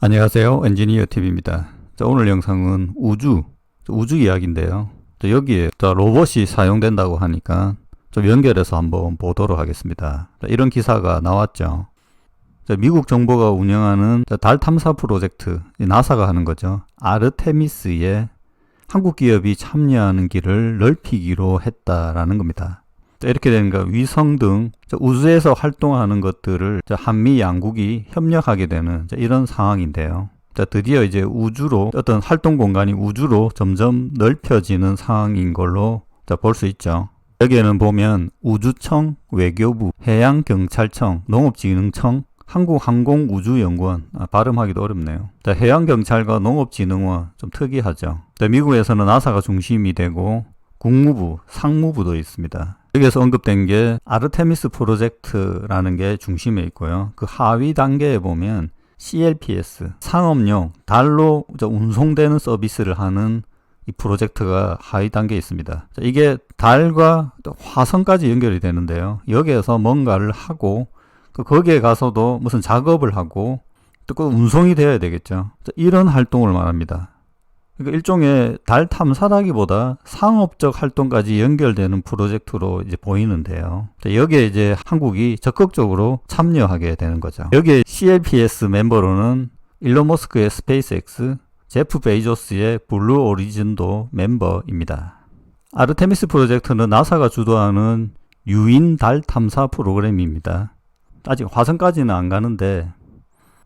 안녕하세요. 엔지니어 TV입니다. 자, 오늘 영상은 우주, 우주 이야기인데요. 자, 여기에 자, 로봇이 사용된다고 하니까 좀 연결해서 한번 보도록 하겠습니다. 자, 이런 기사가 나왔죠. 자, 미국 정부가 운영하는 자, 달 탐사 프로젝트, 이 나사가 하는 거죠. 아르테미스에 한국 기업이 참여하는 길을 넓히기로 했다라는 겁니다. 자, 이렇게 되니까 위성 등 자, 우주에서 활동하는 것들을 자, 한미 양국이 협력하게 되는 자, 이런 상황인데요. 자, 드디어 이제 우주로 어떤 활동 공간이 우주로 점점 넓혀지는 상황인 걸로 볼 수 있죠. 여기에는 보면 우주청, 외교부, 해양경찰청, 농업진흥청, 한국항공우주연구원 아, 발음하기도 어렵네요. 자, 해양경찰과 농업진흥원 좀 특이하죠. 자, 미국에서는 나사가 중심이 되고 국무부, 상무부도 있습니다. 여기에서 언급된 게 아르테미스 프로젝트라는 게 중심에 있고요. 그 하위 단계에 보면 CLPS, 상업용, 달로 운송되는 서비스를 하는 이 프로젝트가 하위 단계에 있습니다. 자, 이게 달과 화성까지 연결이 되는데요. 여기에서 뭔가를 하고 그 거기에 가서도 무슨 작업을 하고 또그 운송이 되어야 되겠죠. 자, 이런 활동을 말합니다. 그러니까 일종의 달 탐사라기보다 상업적 활동까지 연결되는 프로젝트로 이제 보이는데요. 여기에 이제 한국이 적극적으로 참여하게 되는 거죠. 여기에 CLPS 멤버로는 일론 머스크의 스페이스X, 제프 베이조스의 블루 오리진도 멤버입니다. 아르테미스 프로젝트는 나사가 주도하는 유인 달 탐사 프로그램입니다. 아직 화성까지는 안 가는데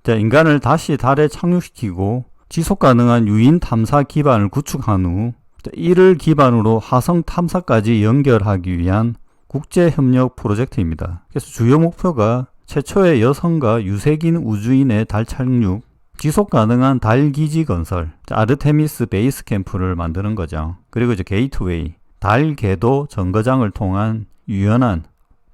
인간을 다시 달에 착륙시키고 지속 가능한 유인 탐사 기반을 구축한 후 이를 기반으로 화성 탐사까지 연결하기 위한 국제 협력 프로젝트입니다. 그래서 주요 목표가 최초의 여성과 유색인 우주인의 달 착륙, 지속 가능한 달 기지 건설, 아르테미스 베이스 캠프를 만드는 거죠. 그리고 이제 게이트웨이, 달 궤도 정거장을 통한 유연한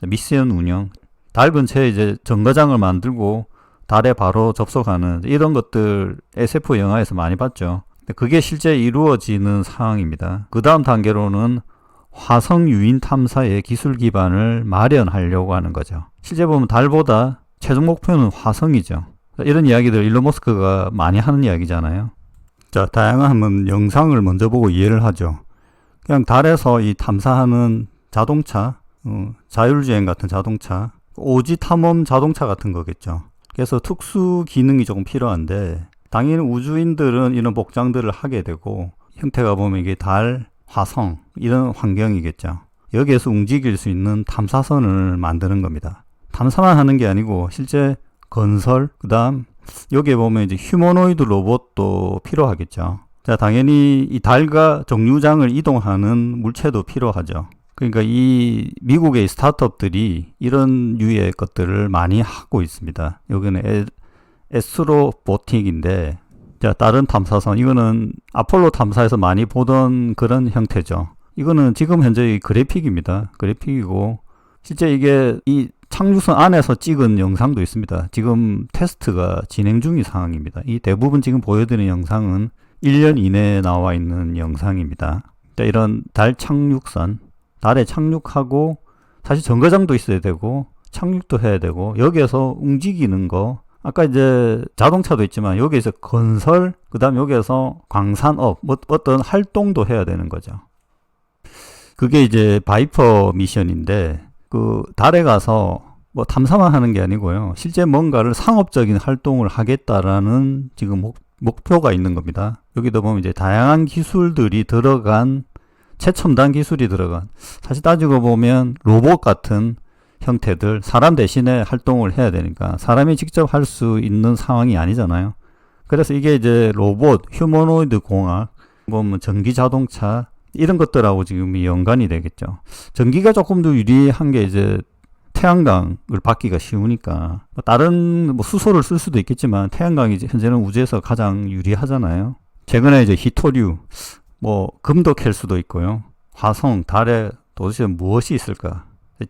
미션 운영, 달 근처에 이제 정거장을 만들고 달에 바로 접속하는 이런 것들 SF 영화에서 많이 봤죠. 그게 실제 이루어지는 상황입니다. 그 다음 단계로는 화성 유인 탐사의 기술 기반을 마련하려고 하는 거죠. 실제 보면 달보다 최종 목표는 화성이죠. 이런 이야기들 일론 머스크가 많이 하는 이야기잖아요. 자, 다양한 한번 영상을 먼저 보고 이해를 하죠. 그냥 달에서 이 탐사하는 자동차, 어, 자율주행 같은 자동차, 오지 탐험 자동차 같은 거겠죠. 그래서 특수 기능이 조금 필요한데 당연히 우주인들은 이런 복장들을 하게 되고 형태가 보면 이게 달, 화성 이런 환경이겠죠. 여기에서 움직일 수 있는 탐사선을 만드는 겁니다. 탐사만 하는 게 아니고 실제 건설, 그 다음 여기에 보면 이제 휴머노이드 로봇도 필요하겠죠. 자, 당연히 이 달과 정류장을 이동하는 물체도 필요하죠. 그러니까 이 미국의 스타트업들이 이런 유의 것들을 많이 하고 있습니다. 여기는 에스트로보틱인데 자, 다른 탐사선 이거는 아폴로 탐사에서 많이 보던 그런 형태죠. 이거는 지금 현재 그래픽입니다. 그래픽이고 실제 이게 이 착륙선 안에서 찍은 영상도 있습니다. 지금 테스트가 진행 중인 상황입니다. 이 대부분 지금 보여드리는 영상은 1년 이내에 나와 있는 영상입니다. 자, 이런 달 착륙선 달에 착륙하고 사실 정거장도 있어야 되고 착륙도 해야 되고 여기에서 움직이는 거 아까 이제 자동차도 있지만 여기에서 건설 그 다음 여기에서 광산업 뭐 어떤 활동도 해야 되는 거죠. 그게 이제 바이퍼 미션인데 그 달에 가서 뭐 탐사만 하는 게 아니고요. 실제 뭔가를 상업적인 활동을 하겠다라는 지금 목, 목표가 있는 겁니다. 여기도 보면 이제 다양한 기술들이 들어간 최첨단 기술이 들어간 사실 따지고 보면 로봇 같은 형태들 사람 대신에 활동을 해야 되니까 사람이 직접 할 수 있는 상황이 아니잖아요. 그래서 이게 이제 로봇, 휴머노이드 공학, 뭐 전기 자동차 이런 것들하고 지금 연관이 되겠죠. 전기가 조금 더 유리한 게 이제 태양광을 받기가 쉬우니까 뭐 다른 뭐 수소를 쓸 수도 있겠지만 태양광이 현재는 우주에서 가장 유리하잖아요. 최근에 이제 히토류 뭐 금도 캘 수도 있고요. 화성, 달에 도대체 무엇이 있을까?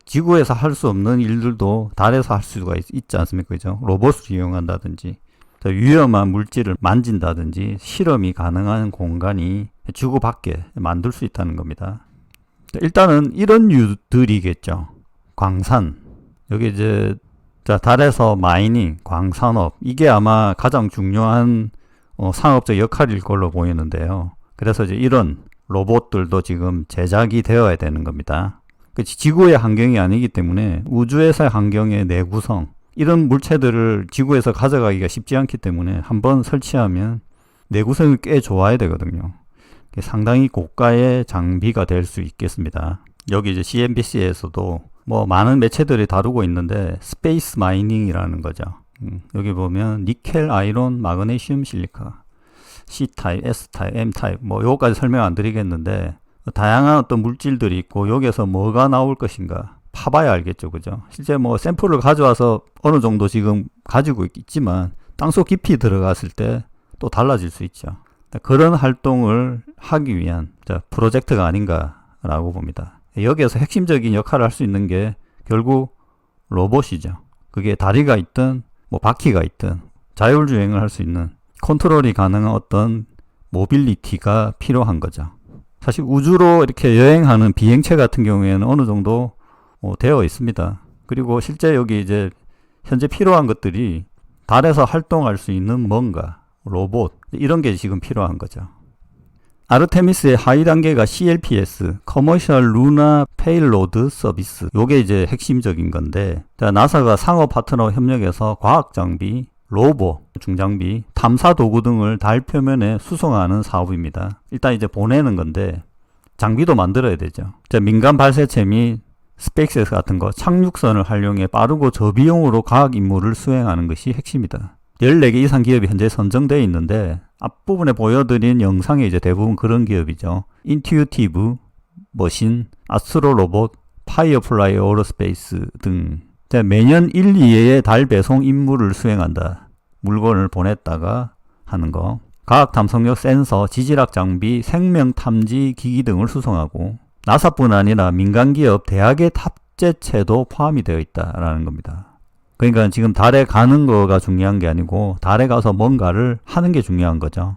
지구에서 할 수 없는 일들도 달에서 할 수가 있, 지 않습니까? 그죠? 로봇을 이용한다든지, 위험한 물질을 만진다든지, 실험이 가능한 공간이 지구 밖에 만들 수 있다는 겁니다. 일단은 이런 유들이겠죠. 광산. 여기 이제 자, 달에서 마이닝, 광산업, 이게 아마 가장 중요한 어, 상업적 역할일 걸로 보이는데요. 그래서 이제 이런 로봇들도 지금 제작이 되어야 되는 겁니다. 그 지구의 환경이 아니기 때문에 우주에서의 환경의 내구성, 이런 물체들을 지구에서 가져가기가 쉽지 않기 때문에 한번 설치하면 내구성이 꽤 좋아야 되거든요. 상당히 고가의 장비가 될 수 있겠습니다. 여기 이제 CNBC에서도 뭐 많은 매체들이 다루고 있는데 스페이스 마이닝이라는 거죠. 음, 여기 보면 니켈, 아이론, 마그네슘, 실리카, C타입, S타입, M타입 뭐 요거까지 설명 안 드리겠는데 다양한 어떤 물질들이 있고 여기에서 뭐가 나올 것인가 파봐야 알겠죠. 그죠? 실제 뭐 샘플을 가져와서 어느 정도 지금 가지고 있지만 땅속 깊이 들어갔을 때 또 달라질 수 있죠. 그런 활동을 하기 위한 프로젝트가 아닌가라고 봅니다. 여기에서 핵심적인 역할을 할 수 있는 게 결국 로봇이죠. 그게 다리가 있든 뭐 바퀴가 있든 자율주행을 할 수 있는 컨트롤이 가능한 어떤 모빌리티가 필요한 거죠. 사실 우주로 이렇게 여행하는 비행체 같은 경우에는 어느 정도 어, 되어 있습니다. 그리고 실제 여기 이제 현재 필요한 것들이 달에서 활동할 수 있는 뭔가 로봇 이런 게 지금 필요한 거죠. 아르테미스의 하위 단계가 CLPS, 커머셜 루나 페일로드 서비스. 요게 이제 핵심적인 건데, 자, 나사가 상업 파트너 협력해서 과학 장비, 로봇, 중장비, 탐사 도구 등을 달 표면에 수송하는 사업입니다. 일단 이제 보내는 건데, 장비도 만들어야 되죠. 자, 민간 발사체 및 스페이스X 같은 거 착륙선을 활용해 빠르고 저비용으로 과학 임무를 수행하는 것이 핵심이다. 14개 이상 기업이 현재 선정되어 있는데 앞부분에 보여드린 영상이 이제 대부분 그런 기업이죠. 인튜티브, 머신, 아스트로 로봇, 파이어플라이 오로스페이스 등 매년 1, 2회의 달 배송 임무를 수행한다. 물건을 보냈다가 하는 거. 과학 탐색력 센서, 지질학 장비, 생명 탐지 기기 등을 수송하고 나사뿐 아니라 민간 기업, 대학의 탑재체도 포함이 되어 있다라는 겁니다. 그러니까 지금 달에 가는 거가 중요한 게 아니고 달에 가서 뭔가를 하는 게 중요한 거죠.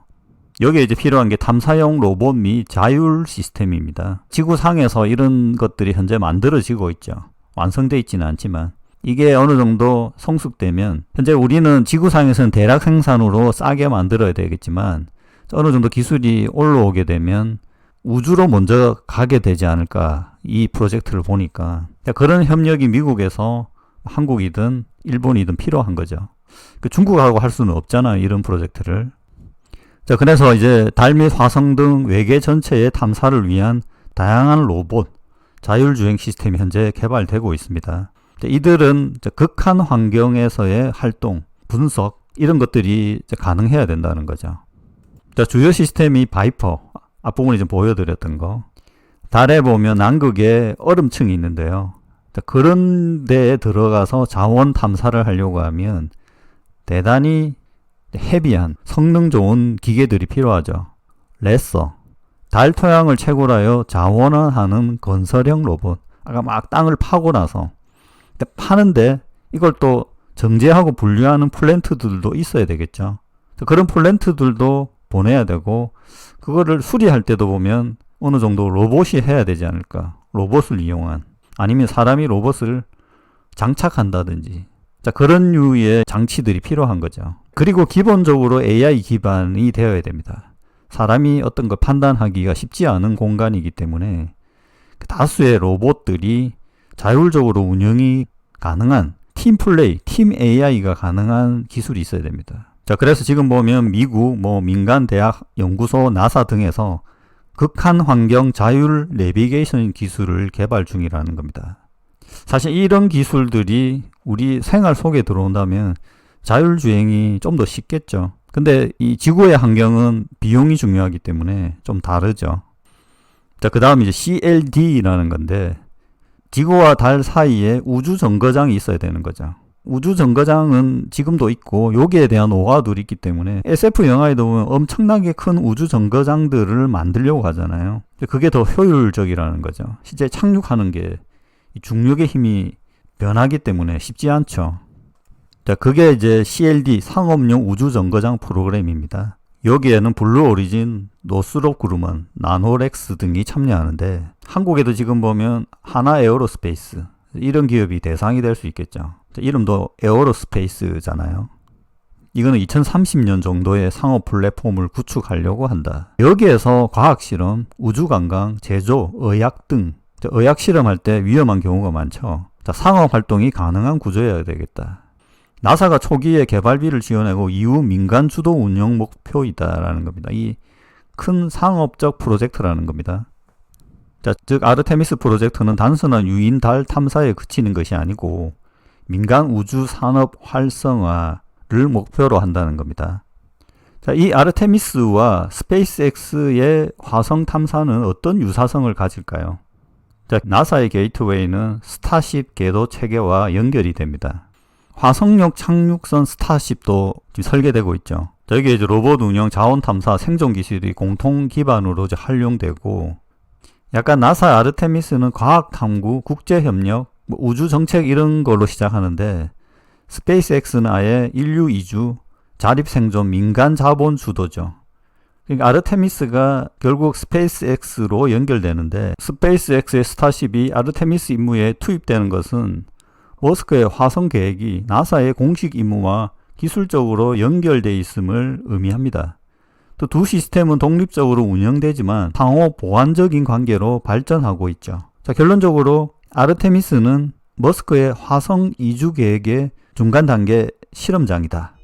여기에 이제 필요한 게 탐사용 로봇 및 자율 시스템입니다. 지구상에서 이런 것들이 현재 만들어지고 있죠. 완성되어 있지는 않지만 이게 어느 정도 성숙되면 현재 우리는 지구상에서는 대략 생산으로 싸게 만들어야 되겠지만 어느 정도 기술이 올라오게 되면 우주로 먼저 가게 되지 않을까 이 프로젝트를 보니까 그런 협력이 미국에서 한국이든 일본이든 필요한 거죠. 그 중국하고 할 수는 없잖아요. 이런 프로젝트를. 자, 그래서 이제 달 및 화성 등 외계 전체의 탐사를 위한 다양한 로봇, 자율주행 시스템이 현재 개발되고 있습니다. 이들은 극한 환경에서의 활동, 분석, 이런 것들이 가능해야 된다는 거죠. 자, 주요 시스템이 바이퍼, 앞부분에 좀 보여드렸던 거. 달에 보면 남극에 얼음층이 있는데요. 그런 데에 들어가서 자원 탐사를 하려고 하면 대단히 헤비한 성능 좋은 기계들이 필요하죠. 레서, 달 토양을 채굴하여 자원화하는 건설형 로봇. 아까 막 땅을 파고 나서 파는데 이걸 또 정제하고 분류하는 플랜트들도 있어야 되겠죠. 그런 플랜트들도 보내야 되고 그거를 수리할 때도 보면 어느 정도 로봇이 해야 되지 않을까. 로봇을 이용한. 아니면 사람이 로봇을 장착한다든지 자 그런 류의 장치들이 필요한 거죠. 그리고 기본적으로 AI 기반이 되어야 됩니다. 사람이 어떤 걸 판단하기가 쉽지 않은 공간이기 때문에 그 다수의 로봇들이 자율적으로 운영이 가능한 팀 플레이, 팀 AI가 가능한 기술이 있어야 됩니다. 자, 그래서 지금 보면 미국, 뭐 민간 대학 연구소, 나사 등에서 극한 환경 자율 내비게이션 기술을 개발 중이라는 겁니다. 사실 이런 기술들이 우리 생활 속에 들어온다면 자율주행이 좀 더 쉽겠죠. 근데 이 지구의 환경은 비용이 중요하기 때문에 좀 다르죠. 자, 그 다음 이제 CLD라는 건데, 지구와 달 사이에 우주 정거장이 있어야 되는 거죠. 우주 정거장은 지금도 있고 여기에 대한 오가들이 있기 때문에 SF 영화에도 보면 엄청나게 큰 우주 정거장들을 만들려고 하잖아요. 그게 더 효율적이라는 거죠. 실제 착륙하는 게 중력의 힘이 변하기 때문에 쉽지 않죠. 자, 그게 이제 CLD 상업용 우주 정거장 프로그램입니다. 여기에는 블루 오리진, 노스롭 그루먼, 나노렉스 등이 참여하는데 한국에도 지금 보면 하나 에어로스페이스, 이런 기업이 대상이 될 수 있겠죠. 자, 이름도 에어로스페이스잖아요. 이거는 2030년 정도의 상업 플랫폼을 구축하려고 한다. 여기에서 과학 실험, 우주 관광, 제조, 의학 등 자, 의학 실험할 때 위험한 경우가 많죠. 자, 상업 활동이 가능한 구조여야 되겠다. 나사가 초기에 개발비를 지원하고 이후 민간 주도 운영 목표이다라는 겁니다. 이 큰 상업적 프로젝트라는 겁니다. 자, 즉 아르테미스 프로젝트는 단순한 유인 달 탐사에 그치는 것이 아니고 민간 우주 산업 활성화를 목표로 한다는 겁니다. 자, 이 아르테미스와 스페이스X의 화성 탐사는 어떤 유사성을 가질까요? 자, 나사의 게이트웨이는 스타쉽 궤도 체계와 연결이 됩니다. 화성역 착륙선 스타쉽도 지금 설계되고 있죠. 자, 여기에 이제 로봇 운영, 자원 탐사, 생존 기술이 공통 기반으로 이제 활용되고 약간 나사 아르테미스는 과학 탐구, 국제 협력, 뭐 우주 정책 이런 걸로 시작하는데 스페이스X는 아예 인류 이주, 자립 생존, 민간 자본 주도죠. 그러니까 아르테미스가 결국 스페이스X로 연결되는데 스페이스X의 스타쉽이 아르테미스 임무에 투입되는 것은 머스크의 화성 계획이 나사의 공식 임무와 기술적으로 연결돼 있음을 의미합니다. 또 두 시스템은 독립적으로 운영되지만 상호 보완적인 관계로 발전하고 있죠. 자, 결론적으로 아르테미스는 머스크의 화성 이주 계획의 중간 단계 실험장이다.